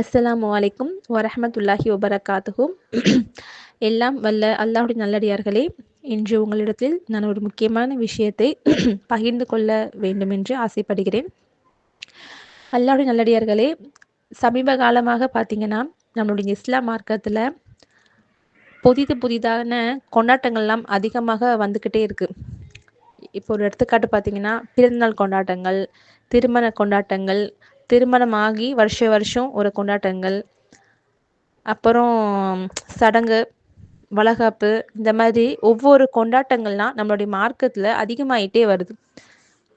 அஸ்லாம் வலைக்கும் வரமத்துல்லாஹி வபரகாத்துகும் எல்லாம் வல்ல அல்லாஹுடைய நல்லடியார்களே இன்று உங்களிடத்தில் நான் ஒரு முக்கியமான விஷயத்தை பகிர்ந்து கொள்ள வேண்டும் என்று ஆசைப்படுகிறேன். அல்லாஹுடைய நல்லடியார்களே சமீப காலமாக பார்த்தீங்கன்னா நம்மளுடைய இஸ்லாம் மார்க்கத்தில் புதிது புதிதான கொண்டாட்டங்கள்லாம் அதிகமாக வந்துக்கிட்டே இருக்கு. இப்போ ஒரு எடுத்துக்காட்டு பார்த்தீங்கன்னா பிறந்தநாள் கொண்டாட்டங்கள் திருமண கொண்டாட்டங்கள் திருமணமாகி வருஷ வருஷம் ஒரு கொண்டாட்டங்கள் அப்புறம் சடங்கு வளகாப்பு இந்த மாதிரி ஒவ்வொரு கொண்டாட்டங்கள்லாம் நம்மளுடைய மார்க்கத்தில் அதிகமாயிட்டே வருது.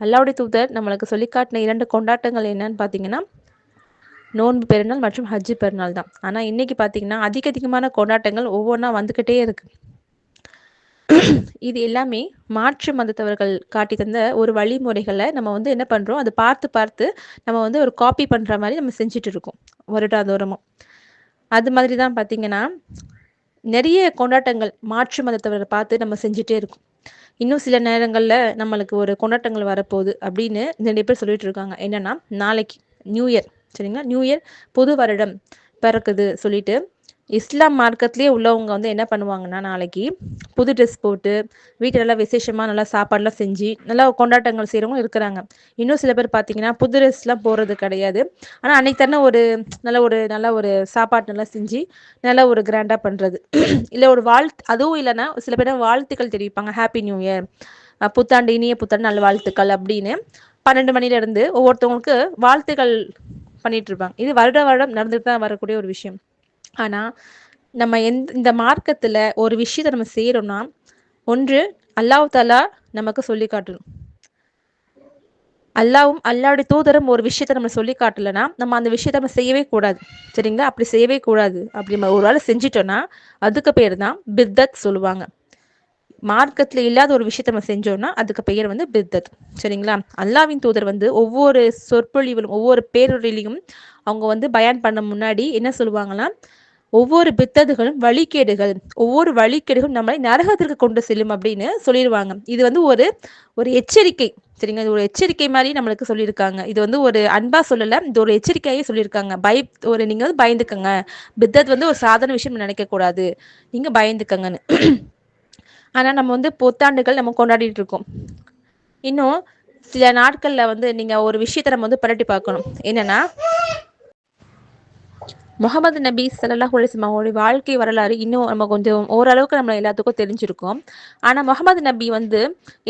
அல்லாவுடைய தூதர் நம்மளுக்கு சொல்லிக்காட்டின இரண்டு கொண்டாட்டங்கள் என்னன்னு பார்த்தீங்கன்னா நோன்பு பெருநாள் மற்றும் ஹஜ்ஜு பெருநாள் தான். ஆனால் இன்னைக்கு பார்த்தீங்கன்னா அதிக அதிகமான கொண்டாட்டங்கள் ஒவ்வொன்றா வந்துக்கிட்டே இருக்குது இது எல்லாமே மாற்று மதத்தவர்கள் காட்டி தந்த ஒரு வழிமுறைகளை நம்ம வந்து என்ன பண்ணுறோம் அதை பார்த்து பார்த்து நம்ம வந்து ஒரு காப்பி பண்ணுற மாதிரி நம்ம செஞ்சுட்டு இருக்கோம் வருடாந்தோறமும். அது மாதிரி தான் பார்த்தீங்கன்னா நிறைய கொண்டாட்டங்கள் மாற்று மதத்தவரை பார்த்து நம்ம செஞ்சுட்டே இருக்கோம். இன்னும் சில நேரங்களில் நம்மளுக்கு ஒரு கொண்டாட்டங்கள் வரப்போகுது அப்படின்னு நிறைய பேர் சொல்லிட்டு இருக்காங்க. என்னன்னா நாளைக்கு நியூ இயர் சரிங்களா? நியூ இயர் புது வருடம் பிறக்குது சொல்லிட்டு இஸ்லாம் மார்க்கத்திலே உள்ளவங்க வந்து என்ன பண்ணுவாங்கன்னா நாளைக்கு புது ட்ரெஸ் போட்டு வீட்டில் நல்லா விசேஷமாக நல்லா சாப்பாடுலாம் செஞ்சு நல்லா கொண்டாட்டங்கள் செய்கிறவங்க இருக்கிறாங்க. இன்னும் சில பேர் பார்த்தீங்கன்னா புது ட்ரெஸ்லாம் போடுறது கிடையாது. ஆனால் அன்னைக்கு தானே ஒரு நல்ல ஒரு நல்ல ஒரு சாப்பாடு நல்லா செஞ்சு நல்லா ஒரு கிராண்டாக பண்ணுறது இல்லை ஒரு வாழ்த்து அதுவும் இல்லைன்னா சில பேர் வாழ்த்துக்கள் தெரிவிப்பாங்க ஹாப்பி நியூ இயர் புத்தாண்டு இனிய புத்தாண்டு நல்ல வாழ்த்துக்கள் அப்படின்னு பன்னெண்டு மணிலேருந்து ஒவ்வொருத்தவங்களுக்கு வாழ்த்துக்கள் பண்ணிட்டு இருப்பாங்க. இது வருட வருடம் நடந்துட்டு தான் வரக்கூடிய ஒரு விஷயம். ஆனால் நம்ம எந்த இந்த மார்க்கத்தில் ஒரு விஷயத்தை நம்ம செய்கிறோம்னா ஒன்று அல்லாஹ் தாலா நமக்கு சொல்லி காட்டணும். அல்லாவும் அல்லாவுடைய தூதரும் ஒரு விஷயத்த நம்ம சொல்லி காட்டலைன்னா நம்ம அந்த விஷயத்த நம்ம செய்யவே கூடாது. சரிங்களா? அப்படி செய்யவே கூடாது. அப்படி நம்ம ஒரு வேளை செஞ்சிட்டோம்னா அதுக்கு பேர் தான் பித்தத் சொல்லுவாங்க. மார்க்கத்தில் இல்லாத ஒரு விஷயத்த நம்ம செஞ்சோம்னா அதுக்கு பெயர் வந்து பித்தத். சரிங்களா? அல்லாவின் தூதர் வந்து ஒவ்வொரு சொற்பொழிவிலும் ஒவ்வொரு பேரொழிலையும் அவங்க வந்து பயன் பண்ண முன்னாடி என்ன சொல்லுவாங்கன்னா ஒவ்வொரு பித்ததுகளும் வழிகேடுகள் ஒவ்வொரு வழிகேடுகளும் நம்மளை நரகத்திற்கு கொண்டு செல்லும் அப்படின்னு சொல்லிடுவாங்க. இது வந்து ஒரு ஒரு எச்சரிக்கை. சரிங்க இது ஒரு எச்சரிக்கை மாதிரி நம்மளுக்கு சொல்லியிருக்காங்க. இது வந்து ஒரு அன்பா சொல்லல இது ஒரு எச்சரிக்கையே சொல்லியிருக்காங்க. பய ஒரு நீங்க வந்து பயந்துக்கங்க. பித்தத் வந்து ஒரு சாதாரண விஷயம் நினைக்க கூடாது. நீங்க பயந்துக்கங்கன்னு. ஆனா நம்ம வந்து புத்தாண்டுகள் நம்ம கொண்டாடிட்டு இருக்கோம். இன்னும் சில நாட்கள்ல வந்து நீங்க ஒரு விஷயத்த நம்ம வந்து பரட்டி பார்க்கணும். என்னன்னா முகமது நபி சல்லாஹ் அலிஸ்லாம் அவங்களுடைய வாழ்க்கை வரலாறு இன்னும் நம்ம கொஞ்சம் ஓரளவுக்கு நம்ம எல்லாத்துக்கும் தெரிஞ்சிருக்கோம். ஆனால் முகமது நபி வந்து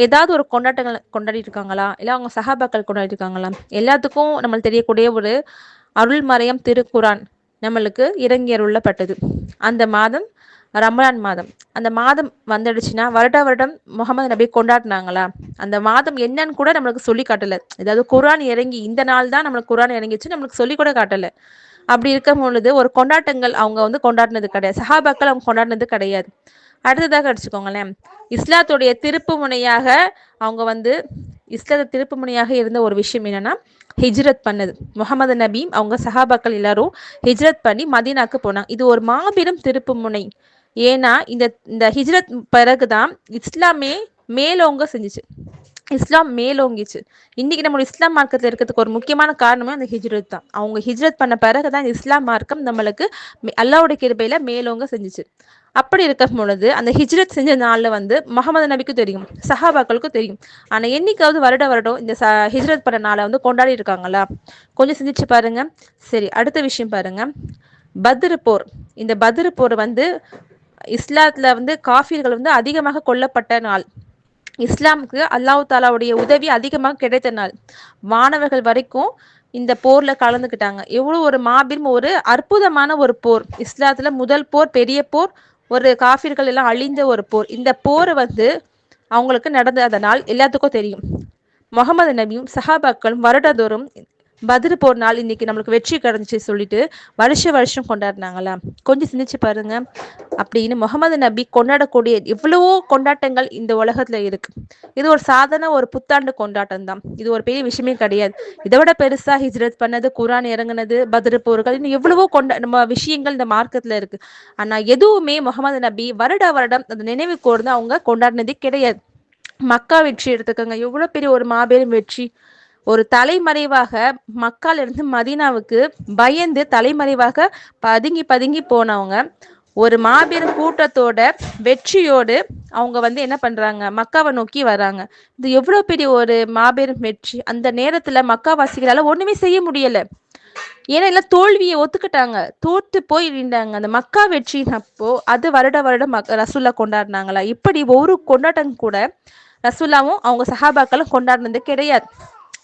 ஏதாவது ஒரு கொண்டாட்டங்கள் கொண்டாடிட்டு இருக்காங்களா இல்லை அவங்க சகாபாக்கள் கொண்டாடிட்டு இருக்காங்களா எல்லாத்துக்கும் நம்மளுக்கு தெரியக்கூடிய ஒரு அருள்மறையம் திருக்குரான் நம்மளுக்கு இறங்கி அருளப்பட்டது. அந்த மாதம் ரமலான் மாதம். அந்த மாதம் வந்துடுச்சுன்னா வருட வருடம் முகமது நபி கொண்டாடினாங்களா? அந்த மாதம் என்னன்னு கூட நம்மளுக்கு சொல்லி காட்டலை. ஏதாவது குரான் இறங்கி இந்த நாள் தான் நம்மளுக்கு குரான் இறங்கிச்சு நம்மளுக்கு சொல்லி கூட காட்டலை. அப்படி இருக்கும் பொழுது ஒரு கொண்டாட்டங்கள் அவங்க வந்து கொண்டாடினது கிடையாது. சஹாபாக்கள் அவங்க கொண்டாடினது கிடையாது. அடுத்ததாக அடிச்சுக்கோங்களேன் இஸ்லாத்துடைய திருப்பு முனையாக அவங்க வந்து இஸ்லாத திருப்பு முனையாக இருந்த ஒரு விஷயம் என்னன்னா ஹிஜ்ரத் பண்ணது. முகமது நபீம் அவங்க சஹாபாக்கள் எல்லாரும் ஹிஜ்ரத் பண்ணி மதீனாக்கு போனாங்க. இது ஒரு மாபெரும் திருப்பு முனை. ஏன்னா இந்த இந்த ஹிஜ்ரத் பிறகுதான் இஸ்லாமே மேலோங்க செஞ்சுச்சு. இஸ்லாம் மேலோங்கிச்சு. இன்னைக்கு நம்ம இஸ்லாம் மார்க்கத்தில் இருக்கிறதுக்கு ஒரு முக்கியமான காரணமே அந்த ஹிஜ்ரத் தான். அவங்க ஹிஜ்ரத் பண்ண பிறகு தான் இஸ்லாம் மார்க்கம் நம்மளுக்கு அல்லாவுடைய கிருபையில மேலோங்க செஞ்சுச்சு. அப்படி இருக்கும் பொழுது அந்த ஹிஜ்ரத் செஞ்ச நாளில் வந்து முகமது நபிக்கும் தெரியும் சஹாபாக்களுக்கும் தெரியும். ஆனால் என்னைக்காவது வருட வருடம் இந்த ச ஹிஜ்ரத் பண்ண நாளை வந்து கொண்டாடி இருக்காங்களா கொஞ்சம் சிந்திச்சு பாருங்க. சரி அடுத்த விஷயம் பாருங்க. பத்ரு போர். இந்த பத்ரு போர் வந்து இஸ்லாத்துல வந்து காஃபியர்கள் வந்து அதிகமாக கொல்லப்பட்ட நாள். இஸ்லாமுக்கு அல்லாஹு தாலாவுடைய உதவி அதிகமாக கிடைத்த நாள். மாணவர்கள் வரைக்கும் இந்த போர்ல கலந்துக்கிட்டாங்க. எவ்வளவு ஒரு மாபெரும் ஒரு அற்புதமான ஒரு போர். இஸ்லாத்துல முதல் போர் பெரிய போர் ஒரு காஃபிர்கள் எல்லாம் அழிந்த ஒரு போர். இந்த போர் வந்து அவங்களுக்கு நடந்த அதனால் எல்லாத்துக்கும் தெரியும். முகமது நபியும் சஹாபாக்களும் வருடதோறும் பதிரு போர் நாள் இன்னைக்கு நம்மளுக்கு வெற்றி கிடைஞ்சி சொல்லிட்டு வருஷ வருஷம் கொண்டாடினாங்களா கொஞ்சம் சிந்திச்சு பாருங்க. அப்படின்னு முகமது நபி கொண்டாடக்கூடிய எவ்வளவோ கொண்டாட்டங்கள் இந்த உலகத்துல இருக்கு. இது ஒரு சாதாரண ஒரு புத்தாண்டு கொண்டாட்டம் தான். இது ஒரு பெரிய விஷயமே கிடையாது. இதை விட பெருசா ஹிஜ்ரத் பண்ணது குரான் இறங்குனது பதிரு போர்கள் இன்னும் எவ்வளவோ கொண்டா நம்ம விஷயங்கள் இந்த மார்க்கத்துல இருக்கு. ஆனா எதுவுமே முகமது நபி வருட வருடம் அந்த நினைவு கூர்ந்து அவங்க கொண்டாடினதே கிடையாது. மக்கா வெற்றி எடுத்துக்கோங்க. எவ்வளவு பெரிய ஒரு மாபெரும் வெற்றி. ஒரு தலைமறைவாக மக்காலிருந்து மதீனாவுக்கு பயந்து தலைமறைவாக பதுங்கி பதுங்கி போனவங்க ஒரு மாபெரும் கூட்டத்தோட வெற்றியோடு அவங்க வந்து என்ன பண்றாங்க? மக்காவை நோக்கி வராங்க. இது எவ்வளவு பெரிய ஒரு மாபெரும் வெற்றி. அந்த நேரத்துல மக்காவாசிகளால ஒண்ணுமே செய்ய முடியல. ஏன்னா எல்லாம் தோல்வியை ஒத்துக்கிட்டாங்க. தோத்து போய் நின்றாங்க. அந்த மக்கா வெற்றி அப்போ அது வருட வருடம் மக்க ரசூல்லா கொண்டாடினாங்களா? இப்படி ஒரு கொண்டாட்டம் கூட ரசூல்லாவும் அவங்க சஹாபாக்களும் கொண்டாடினது கிடையாது.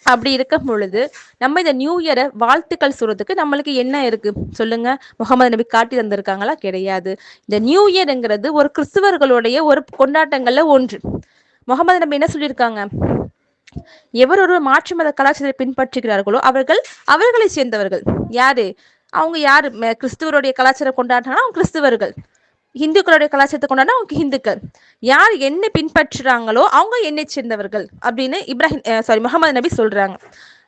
அப்படி இருக்கும் பொழுது நம்ம இந்த நியூ இயரை வாழ்த்துக்கள் சொல்றதுக்கு நம்மளுக்கு என்ன இருக்கு? சொல்லுங்க. முகமது நபி காட்டி தந்திருக்காங்களா? கிடையாது. இந்த நியூ இயர்ங்கிறது ஒரு கிறிஸ்துவர்களுடைய ஒரு கொண்டாட்டங்கள்ல ஒன்று. முகமது நபி என்ன சொல்லியிருக்காங்க? எவர் ஒரு மாற்று மத கலாச்சாரத்தை பின்பற்றுகிறார்களோ அவர்கள் அவர்களை சேர்ந்தவர்கள். யாரு? அவங்க யாரு? கிறிஸ்துவருடைய கலாச்சாரம் கொண்டாடுறாங்கன்னா அவங்க கிறிஸ்துவர்கள். ஹிந்துக்களுடைய கலாச்சாரத்தை கொண்டாடினா அவங்க ஹிந்துக்கள் யார் என்ன பின்பற்றுறாங்களோ அவங்க என்னை சேர்ந்தவர்கள் அப்படின்னு இப்ராஹிம் சாரி முகமது நபி சொல்றாங்க.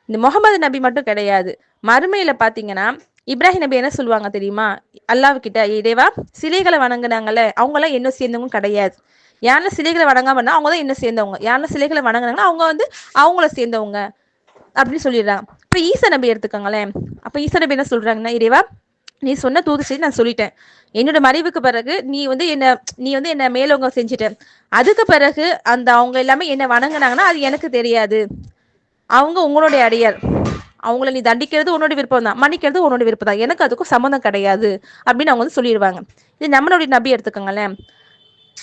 இந்த முகமது நபி மட்டும் கிடையாது. மறுமையில பாத்தீங்கன்னா இப்ராஹிம் நபி என்ன சொல்லுவாங்க தெரியுமா? அல்லாஹ் கிட்ட இறைவா சிலைகளை வணங்குனாங்கல்ல அவங்களாம் என்ன சேர்ந்தவங்க கிடையாது. யாருல சிலைகளை வணங்காம அவங்க தான் என்ன சேர்ந்தவங்க. யாருல சிலைகளை வணங்குனாங்கன்னா அவங்க வந்து அவங்கள சேர்ந்தவங்க. அப்படின்னு சொல்லிடுறாங்க. இப்போ ஈசா நபி எடுத்துக்கோங்களேன். அப்ப ஈசா நபி என்ன சொல்றாங்கன்னா இறைவா நீ சொன்ன தூது செய்தி நான் சொல்லிட்டேன். என்னோட மறைவுக்கு பிறகு நீ வந்து என்ன நீ வந்து என்ன மேலவங்க செஞ்சுட்ட. அதுக்கு பிறகு அந்த அவங்க எல்லாமே என்ன வணங்குனாங்கன்னா அது எனக்கு தெரியாது. அவங்க உங்களுடைய அடியார். அவங்கள நீ தண்டிக்கிறது உன்னோட விருப்பம் தான். மன்னிக்கிறது உன்னோட விருப்பம் தான். எனக்கு அதுக்கும் சம்மந்தம் கிடையாது. அப்படின்னு அவங்க வந்து சொல்லிடுவாங்க. இது நம்மளுடைய நபி எடுத்துக்கோங்களேன்.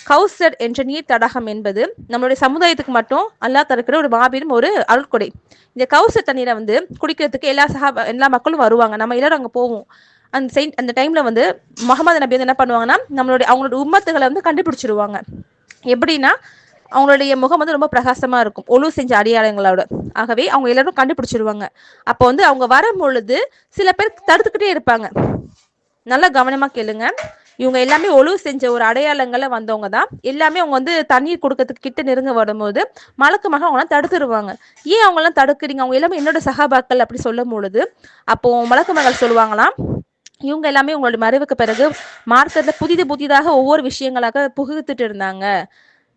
கௌசர் என்ற நீர் தடாகம் என்பது நம்மளுடைய சமுதாயத்துக்கு மட்டும் அல்லா தருக்கிற ஒரு மாபெரும் ஒரு அருள்கொடை. இந்த கௌசர் தண்ணீரை வந்து குடிக்கிறதுக்கு எல்லா சகா எல்லா மக்களும் வருவாங்க. நம்ம எல்லாரும் அங்கே போவோம். அந்த செயின் அந்த டைம்ல வந்து முகமது நபி வந்து என்ன பண்ணுவாங்கன்னா நம்மளுடைய அவங்களோட உம்மத்துகளை வந்து கண்டுபிடிச்சிருவாங்க. எப்படின்னா அவங்களுடைய முகம் வந்து ரொம்ப பிரகாசமா இருக்கும். ஒழு செஞ்ச அடையாளங்களோட. ஆகவே அவங்க எல்லாரும் கண்டுபிடிச்சிருவாங்க. அப்போ வந்து அவங்க வரும் பொழுது சில பேர் தடுத்துக்கிட்டே இருப்பாங்க. நல்லா கவனமா கேளுங்க. இவங்க எல்லாமே ஒழுவு செஞ்ச ஒரு அடையாளங்கள வந்தவங்க தான். எல்லாமே அவங்க வந்து தண்ணீர் கொடுக்கறதுக்கு கிட்ட நெருங்க வரும்போது மலக்குமாக அவங்களாம் தடுத்துருவாங்க. ஏன் அவங்கெல்லாம் தடுக்கிறீங்க? அவங்க எல்லாமே என்னோட சகாபாக்கள் அப்படி சொல்லும் பொழுது அப்போ மலக்கு மகள் சொல்லுவாங்களாம் இவங்க எல்லாமே உங்களோட மறைவுக்கு பிறகு மார்க்கெட்ல புதிது புதிதாக ஒவ்வொரு விஷயங்களாக புகுத்துட்டு இருந்தாங்க.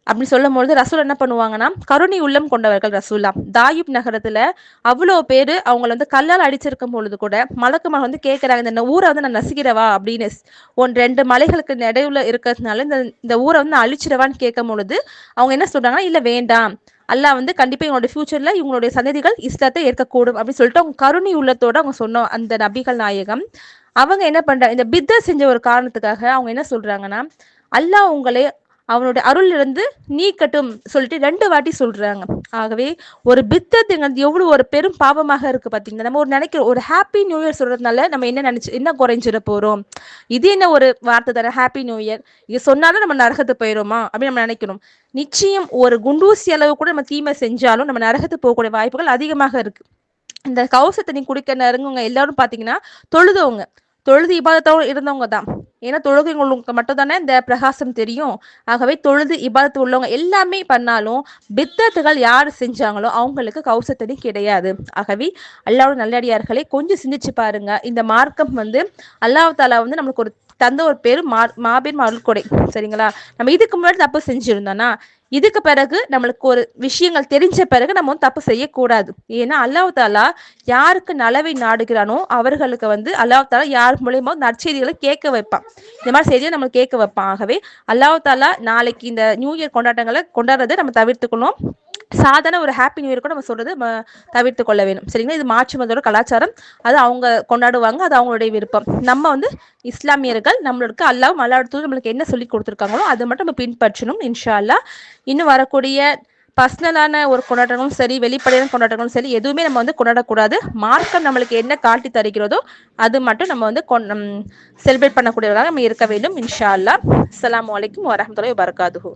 அப்படின்னு சொல்லும் பொழுது ரசூல் என்ன பண்ணுவாங்கன்னா கருணை உள்ளம் கொண்டவர்கள் ரசூல்லா தாயிப் நகரத்துல அவ்வளோ பேரு அவங்கள வந்து கல்லால் அடிச்சிருக்கும் பொழுது கூட மலக்குமார் வந்து கேட்கறாங்க இந்த ஊரை வந்து நான் நசுக்கிறவா அப்படின்னு. ஒன் ரெண்டு மலைகளுக்கு நடுவுல இருக்கிறதுனால இந்த இந்த ஊரை வந்து நான் அழிச்சிடவான்னு கேட்கும் பொழுது அவங்க என்ன சொல்றாங்கன்னா இல்ல வேண்டாம். அல்லாஹ் வந்து கண்டிப்பா இவங்களோட ஃபியூச்சர்ல இவங்களுடைய சந்ததிகள் இஸ்லாத்தை ஏற்கக்கூடும். அப்படின்னு சொல்லிட்டு அவங்க கருணை உள்ளத்தோட அவங்க சொன்னோம். அந்த நபிகள் நாயகம் அவங்க என்ன பண்றாங்க இந்த பித்த செஞ்ச ஒரு காரணத்துக்காக அவங்க என்ன சொல்றாங்கன்னா அல்லாஹ் உங்களை அவனுடைய அருள் இருந்து நீக்கட்டும் சொல்லிட்டு ரெண்டு வாட்டி சொல்றாங்க. ஆகவே ஒரு பித்தத்துங்கிறது எவ்வளவு ஒரு பெரும் பாவமாக இருக்கு பாத்தீங்கன்னா நம்ம ஒரு நினைக்கிற ஒரு ஹாப்பி நியூ இயர் சொல்றதுனால நம்ம என்ன நினைச்சு என்ன குறைஞ்சிட போறோம்? இது என்ன ஒரு வார்த்தை தானே ஹாப்பி நியூ இயர் இது சொன்னாலும் நம்ம நரகத்து போயிடுமா அப்படின்னு நம்ம நினைக்கணும். நிச்சயம் ஒரு குண்டூசி அளவு கூட நம்ம தீமை செஞ்சாலும் நம்ம நரகத்து போகக்கூடிய வாய்ப்புகள் அதிகமாக இருக்கு. இந்த கவுச தண்ணி குடிக்க நெருங்குவங்க எல்லாரும் பாத்தீங்கன்னா தொழுதவங்க. தொழுது இபாதத்தோடு இருந்தவங்க தான். ஏன்னா தொழுகைங்களுக்கு மட்டும் தானே இந்த பிரகாசம் தெரியும். ஆகவே தொழுது இபாதத்து உள்ளவங்க எல்லாமே பண்ணாலும் பித்தத்துகள் யார் செஞ்சாங்களோ அவங்களுக்கு கௌசத்தடி கிடையாது. ஆகவே அல்லாவோட நல்லடியார்களை கொஞ்சம் சிந்திச்சு பாருங்க. இந்த மார்க்கம் வந்து அல்லாஹ் தாலா வந்து நம்மளுக்கு ஒரு தந்த ஒரு பேர் மா மாபெரும் அருள்கொடை சரிங்களா? நம்ம இதுக்கு முன்னாடி தப்பு செஞ்சிருந்தோம்னா இதுக்கு பிறகு நம்மளுக்கு ஒரு விஷயங்கள் தெரிஞ்ச பிறகு நம்ம வந்து தப்பு செய்யக்கூடாது. ஏன்னா அல்லாஹ் தாலா யாருக்கு நலவை நாடுகிறானோ அவர்களுக்கு வந்து அல்லாஹ் தாலா யார் மூலியமா நற்செய்திகளை கேட்க வைப்பான். இந்த மாதிரி செய்தியை நம்ம கேட்க வைப்பான். ஆகவே அல்லாஹ் தாலா நாளைக்கு இந்த நியூ இயர் கொண்டாட்டங்களை கொண்டாடுறதை நம்ம தவிர்த்துக்கணும். சாதாரண ஒரு ஹாப்பி நியூ இயர் கூட நம்ம சொல்றது தவிர்த்து கொள்ள வேணும் சரிங்களா? இது மாற்று மதோட கலாச்சாரம். அது அவங்க கொண்டாடுவாங்க. அது அவங்களுடைய விருப்பம். நம்ம வந்து இஸ்லாமியர்கள் நம்மளுக்கு அல்லாவும் அல்லாஹ் நம்மளுக்கு என்ன சொல்லி கொடுத்துருக்காங்களோ அதை மட்டும் நம்ம பின்பற்றணும் இன்ஷா அல்லா இன்னும் வரக்கூடிய பர்சனலான ஒரு கொண்டாட்டங்களும் சரி வெளிப்படையான கொண்டாட்டங்களும் சரி எதுவுமே நம்ம வந்து கொண்டாடக்கூடாது. மார்க்கம் நம்மளுக்கு என்ன காட்டி தருகிறதோ அது மட்டும் நம்ம வந்து செலிப்ரேட் பண்ணக்கூடியவர்களாக நம்ம இருக்க வேண்டும் இன்ஷா அல்லாஹ் அஸ்ஸலாமு வலைக்கம் வரமத்துல வபரகாதுஹு